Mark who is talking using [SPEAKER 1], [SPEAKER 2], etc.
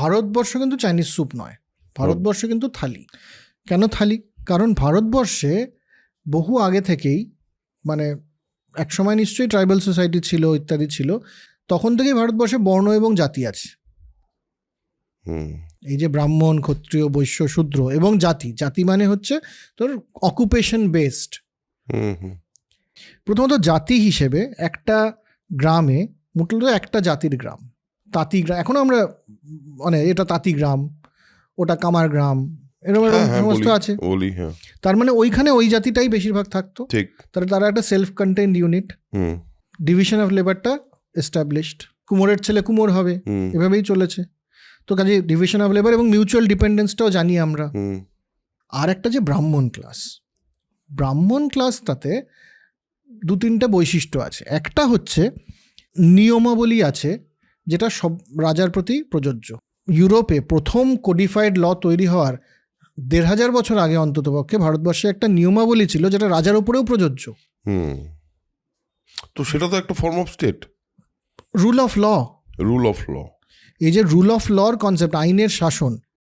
[SPEAKER 1] ভারতবর্ষ কিন্তু Chinese soup নয় ভারতবর্ষ কিন্তু থালি। কেন থালি? কারণ ভারতবর্ষে বহু আগে থেকেই মানে একসময় নিশ্চয়ই ট্রাইবাল সোসাইটি ছিল ইত্যাদি ছিল তখন থেকেই ভারতবর্ষে বর্ণ এবং জাতি আছে।
[SPEAKER 2] হুম।
[SPEAKER 1] এই যে ব্রাহ্মণ ক্ষত্রিয় বৈশ্য শূদ্র এবং জাতি জাতি মানে হচ্ছে তোর অকুপেশন বেসড
[SPEAKER 2] হুম হুম।
[SPEAKER 1] প্রথমত জাতি হিসেবে একটা গ্রামে মূলত একটা জাতির গ্রাম। তাঁতি গ্রাম এখনও আমরা মানে এটা তাঁতি গ্রাম ওটা কামার গ্রাম এরকম এরকম
[SPEAKER 2] হ্যাঁ হ্যাঁ
[SPEAKER 1] সমস্ত আছে।
[SPEAKER 2] হ্যাঁ।
[SPEAKER 1] তার মানে ওইখানে ওই জাতিটাই বেশিরভাগ থাকতো।
[SPEAKER 2] ঠিক।
[SPEAKER 1] তাহলে তারা একটা self contained unit
[SPEAKER 2] hmm.
[SPEAKER 1] Division of লেবারটা established কুমোরের ছেলে কুমোর হবে। এভাবেই চলেছে। তো কাজে ডিভিশন অফ লেবার এবং মিউচুয়াল ডিপেন্ডেন্সটাও জানি আমরা। আর একটা যে ব্রাহ্মণ ক্লাস ব্রাহ্মণ ক্লাসটাতে দু তিনটা বৈশিষ্ট্য আছে। একটা হচ্ছে নিয়মাবলী আছে। যেটা সব রাজার প্রতি প্রযোজ্য। ইউরোপে প্রথম কোডিফাইড ল তৈরি হওয়ার দেড় হাজার বছর আগে অন্ততপক্ষে ভারতবর্ষে একটা নিয়মাবলী ছিল যেটা রাজার উপরেও প্রযোজ্য।
[SPEAKER 2] হুম। তো সেটা তো একটা form of state
[SPEAKER 1] rule of law
[SPEAKER 2] rule of law
[SPEAKER 1] এই যে রুল অফ লর কনসেপ্ট আইনের শাসন